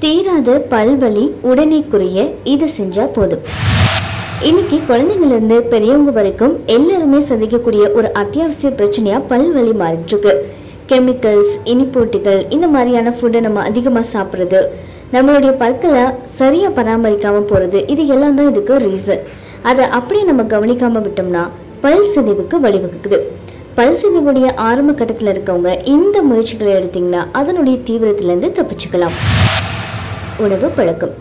தீராத பல்வலி உடனே குறைய இது செஞ்சா போதும். இன்னைக்கு குழந்தைங்கள்ல இருந்து பெரியவங்க வரைக்கும் எல்லாருமே சந்திக்கக்கூடிய ஒரு அத்தியாவசிய பிரச்சனையா பல்வலி மாறிட்டு இருக்கு கெமிக்கல்ஸ் இனிப்பூட்டிகள் இந்த மாதிரியான ஃபுட்டை நம்ம அதிகமாக சாப்பிட்றது நம்மளுடைய பற்களை சரியாக பராமரிக்காமல் போகிறது இது எல்லாம் தான் இதுக்கு ரீசன் அதை அப்படியே நம்ம கவனிக்காமல் விட்டோம்னா பல் சிதைவுக்கு வழிவகுக்குது. பல் சிதைவுடைய ஆரம்ப கட்டத்தில் இருக்கவங்க இந்த முயற்சிகளை எடுத்தீங்கன்னா அதனுடைய தீவிரத்திலேருந்து தப்பிச்சுக்கலாம். உணவு பழக்கம்.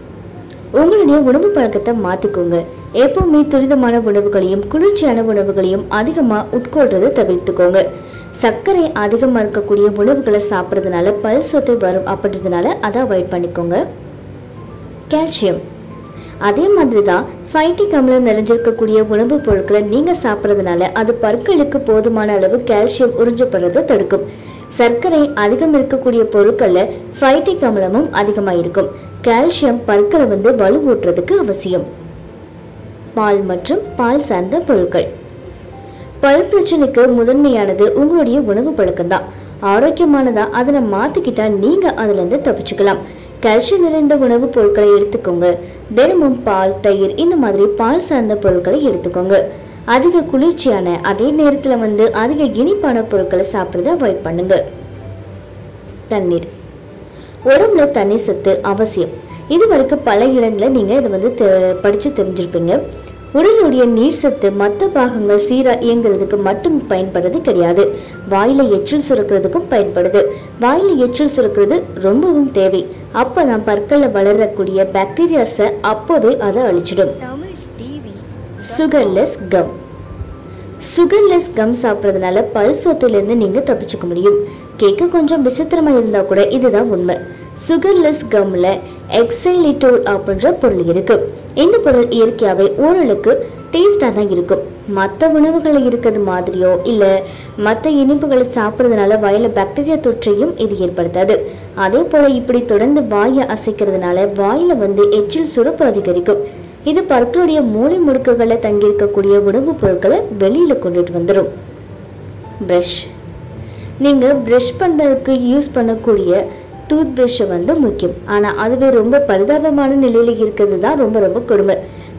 உங்களுடைய உணவு பழக்கத்தை மாற்றிக்கோங்க எப்பவுமே துரிதமான உணவுகளையும் குளிர்ச்சியான உணவுகளையும் அதிகமாக உட்கொள்றதை தவிர்த்துக்கோங்க. சர்க்கரை அதிகமாக இருக்கக்கூடிய உணவுகளை சாப்பிட்றதுனால பல் சொத்தை வரும் அப்படின்றதுனால அதை அவாய்ட் பண்ணிக்கோங்க. கால்சியம். அதே மாதிரி தான் ஃபைட்டிக் அமிலம் நிறைஞ்சிருக்கக்கூடிய உணவுப் பொருட்களை நீங்கள் சாப்பிட்றதுனால அது பற்களுக்கு போதுமான அளவு கால்சியம் உறிஞ்சப்படுறதை தடுக்கும். சர்க்கரை அதிகம் இருக்கக்கூடிய பொருட்களில் ஃபைட்டிக் அமிலமும் அதிகமாக இருக்கும் கால்சியம் பற்களை வந்து வலுவூட்டுறதுக்கு அவசியம். பால் மற்றும் பால் சார்ந்த பொருட்கள். பல் பிரச்சனைக்கு முதன்மையானது உங்களுடைய உணவு பழக்கம்தான். ஆரோக்கியமானதா அதனை மாத்திக்கிட்டா நீங்க அதுல இருந்து தப்பிச்சுக்கலாம். கால்சியம் நிறைந்த உணவுப் பொருட்களை எடுத்துக்கோங்க. தினமும் பால் தயிர் இந்த மாதிரி பால் சார்ந்த பொருட்களை எடுத்துக்கோங்க. அதிக குளிர்ச்சியான அதே நேரத்தில் வந்து அதிக இனிப்பான பொருட்களை சாப்பிட்றத அவாய்ட் பண்ணுங்க. தண்ணீர். உடம்புல தண்ணி சத்து அவசியம். இது வரைக்கும் பல இடங்களில் நீங்கள் இதை வந்து தெ- படிச்சு தெரிஞ்சிருப்பீங்க. உடலுடைய நீர் சத்து மற்ற பாகங்கள் சீராக இயங்குறதுக்கு மட்டும் பயன்படுறது கிடையாது. வாயில எச்சில் சுரக்கிறதுக்கும் பயன்படுது. வாயில எச்சில் சுரக்கிறது ரொம்பவும் தேவை. அப்பதான் பற்களில் வளரக்கூடிய பாக்டீரியாஸை அப்போவே அதை அழிச்சிடும். சுகர்லெஸ் கம் சுகர்லெஸ் கம் சாப்பிட்றதுனால பல் சொத்துலேருந்து நீங்கள் தப்பிச்சுக்க முடியும். கேட்க கொஞ்சம் விசித்திரமாக இருந்தால் கூட இதுதான் உண்மை. சுகர்லெஸ் கம்மில் எக்ஸைலிட்டோல் அப்படின்ற பொருள் இருக்கு. இந்த பொருள் இயற்கையாகவே ஓரளவுக்கு டேஸ்டாக தான் இருக்கும். மற்ற உணவுகளை இருக்கிறது மாதிரியோ இல்லை மற்ற இனிப்புகளை சாப்பிட்றதுனால வாயில பாக்டீரியா தொற்றையும் இது ஏற்படுத்தாது. அதே போல் இப்படி தொடர்ந்து வாயை அசைக்கிறதுனால வாயில வந்து எச்சில் சுரப்பு அதிகரிக்கும். இது பற்களுடைய மூளை முடுக்குகளில் தங்கியிருக்கக்கூடிய உணவுப் பொருட்களை வெளியில் கொண்டுட்டு வந்துடும் ப்ரஷ் நீங்கள் ப்ரஷ் பண்ணுறதுக்கு யூஸ் பண்ணக்கூடிய டூத் ப்ரஷ்ஷை வந்து முக்கியம். ஆனால் அதுவே ரொம்ப பரிதாபமான நிலையில் இருக்கிறது தான் ரொம்ப ரொம்ப கொடுமை.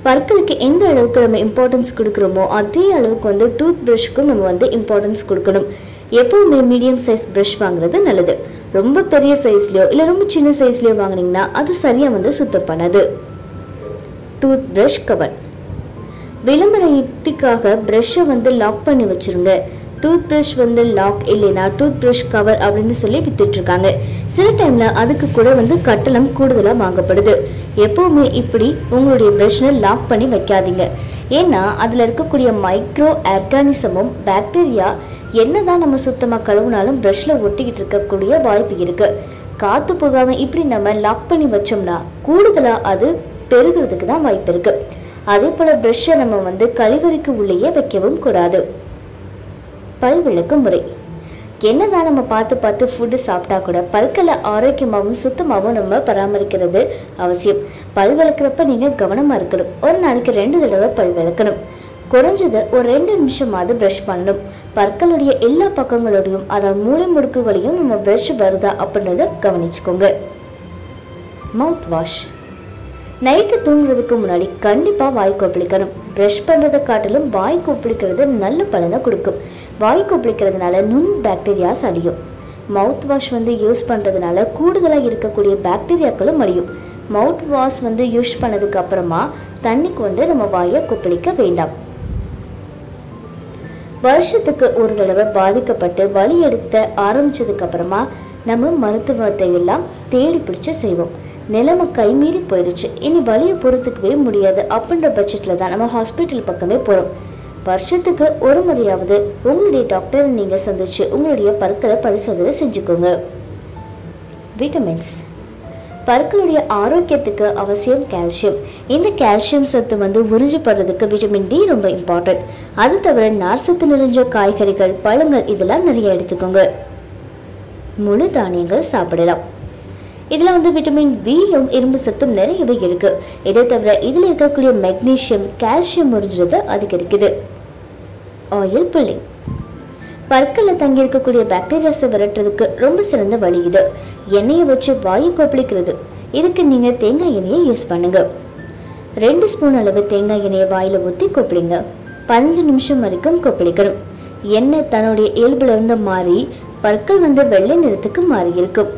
பற்களுக்கு எந்த அளவுக்கு நம்ம இம்பார்ட்டன்ஸ் கொடுக்குறோமோ அதே அளவுக்கு வந்து டூத் ப்ரஷ்க்கும் நம்ம வந்து இம்பார்ட்டன்ஸ் கொடுக்கணும். எப்போவுமே மீடியம் சைஸ் ப்ரஷ் வாங்குறது நல்லது. ரொம்ப பெரிய சைஸ்லையோ இல்லை ரொம்ப சின்ன சைஸ்லையோ வாங்குனீங்கன்னா அது சரியாக வந்து சுத்தம் பண்ணாது. டூத் ப்ரஷ் கவர் விளம்பர யுக்திக்காக ப்ரஷ்ஷை வந்து லாக் பண்ணி வச்சிருங்க. டூத் ப்ரஷ் வந்து லாக் இல்லைனா டூத் ப்ரஷ் கவர் அப்படின்னு சொல்லி வித்துட்டு இருக்காங்க சில டைம்ல அதுக்கு கூட வந்து கட்டணம் கூடுதலாக வாங்கப்படுது. எப்பவுமே இப்படி உங்களுடைய ப்ரஷ்னை லாக் பண்ணி வைக்காதீங்க. ஏன்னா அதில் இருக்கக்கூடிய மைக்ரோ ஆர்கானிசமும் பாக்டீரியா என்னதான் நம்ம சுத்தமாக கழுவுனாலும் ப்ரஷ்ல ஒட்டிக்கிட்டு இருக்கக்கூடிய வாய்ப்பு இருக்கு. காத்து போகாம இப்படி நம்ம லாக் பண்ணி வச்சோம்னா கூடுதலாக அது பெருகிறதுக்கு தான் வாய்ப்பு இருக்கு. அதே போல ப்ரஷ்ஷை நம்ம வந்து கழிவறைக்கு உள்ளேயே வைக்கவும் கூடாது. பல் விளக்கு முறை. என்னதான் நம்ம பார்த்து பார்த்து ஃபுட்டு சாப்பிட்டா கூட பற்களை ஆரோக்கியமாகவும் சுத்தமாகவும் நம்ம பராமரிக்கிறது அவசியம். பல் விளக்குறப்ப நீங்கள் கவனமாக இருக்கணும். ஒரு நாளைக்கு ரெண்டு தடவை பல் விளக்கணும். குறைஞ்சது ஒரு ரெண்டு நிமிஷமாவது ப்ரஷ் பண்ணணும். பற்களுடைய எல்லா பக்கங்களோடையும் அதாவது மூளை முடுக்குகளையும் நம்ம ப்ரஷ் வருதா அப்படின்றத கவனிச்சுக்கோங்க. மவுத் வாஷ் நைட்டு தூங்குறதுக்கு முன்னாடி கண்டிப்பாக வாய் கொப்பளிக்கணும். ப்ரெஷ் பண்ணுறதை காட்டிலும் வாய் கொப்பளிக்கிறது நல்ல பலனை கொடுக்கும். வாய் கொப்பளிக்கிறதுனால நுண் பாக்டீரியாஸ் அழியும். மவுத் வாஷ் வந்து யூஸ் பண்ணுறதுனால கூடுதலாக இருக்கக்கூடிய பாக்டீரியாக்களும் அழியும். மவுத் வாஷ் வந்து யூஸ் பண்ணதுக்கு அப்புறமா தண்ணி கொண்டு நம்ம வாயை கொப்பளிக்க வேண்டாம். வருஷத்துக்கு ஒரு தடவை பாதிக்கப்பட்டு வலி எடுத்த ஆரம்பிச்சதுக்கு அப்புறமா நம்ம மருத்துவத்தை எல்லாம் தேடி பிடிச்சு செய்வோம். நிலைமை கைமீறி போயிடுச்சு இனி வலியை பொறுத்துக்கவே முடியாது. அப்படின்ற பட்சத்தில் தான் நம்ம ஹாஸ்பிட்டல் பக்கமே போகிறோம் வருஷத்துக்கு ஒரு முறையாவது உங்களுடைய டாக்டரை நீங்கள் சந்திச்சு உங்களுடைய பற்களை பரிசோதனை செஞ்சுக்கோங்க. விட்டமின்ஸ் பற்களுடைய ஆரோக்கியத்துக்கு அவசியம் கால்சியம் இந்த கால்சியம் சத்து வந்து உறிஞ்சப்படுறதுக்கு விட்டமின் டி ரொம்ப இம்பார்ட்டன்ட் அது தவிர நார் சத்து நிறைஞ்ச காய்கறிகள் பழங்கள் இதெல்லாம் நிறைய எடுத்துக்கோங்க. முழு தானியங்கள் சாப்பிடலாம். இதில் வந்து விட்டமின் பியும் இரும்பு சத்தும் நிறையவே இருக்கு. இதை தவிர இதில் இருக்கக்கூடிய மெக்னீசியம் கால்சியம் உறிஞ்சுறதை அதிகரிக்குது. ஆயில் புல்லிங் பற்களில் தங்கி இருக்கக்கூடிய பாக்டீரியாஸை விரட்டுறதுக்கு ரொம்ப சிறந்த வழி இது. எண்ணெயை வச்சு வாயு கொப்பளிக்கிறது. இதுக்கு நீங்கள் தேங்காய் எண்ணெயை யூஸ் பண்ணுங்க. ரெண்டு ஸ்பூன் அளவு தேங்காய் எண்ணெயை வாயில் ஊற்றி கொப்பளிங்க. பதினஞ்சு நிமிஷம் வரைக்கும் கொப்பளிக்கணும். எண்ணெய் தன்னுடைய இயல்புல இருந்து மாறி பற்கள் வந்து வெள்ளை நிறத்துக்கு மாறி இருக்கும்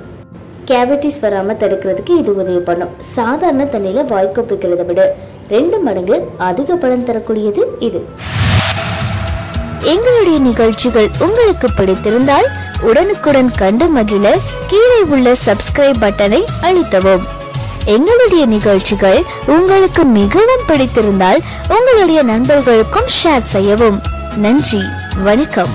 கேவிட்டிஸ் வராமல் தடுக்கிறதுக்கு இது உதவி பண்ணும். சாதாரண தண்ணியில் வாய் கொப்பளிக்கிறத விட ரெண்டு மடங்கு அதிக பலன் தரக்கூடியது இது. எங்களுடைய நிகழ்ச்சிகள் உங்களுக்கு பிடித்திருந்தால் உடனுக்குடன் கண்டு மகிழ கீழே உள்ள சப்ஸ்கிரைப் பட்டனை அழுத்தவும். எங்களுடைய நிகழ்ச்சிகள் உங்களுக்கு மிகவும் பிடித்திருந்தால் உங்களுடைய நண்பர்களுக்கும் ஷேர் செய்யவும். நன்றி வணக்கம்.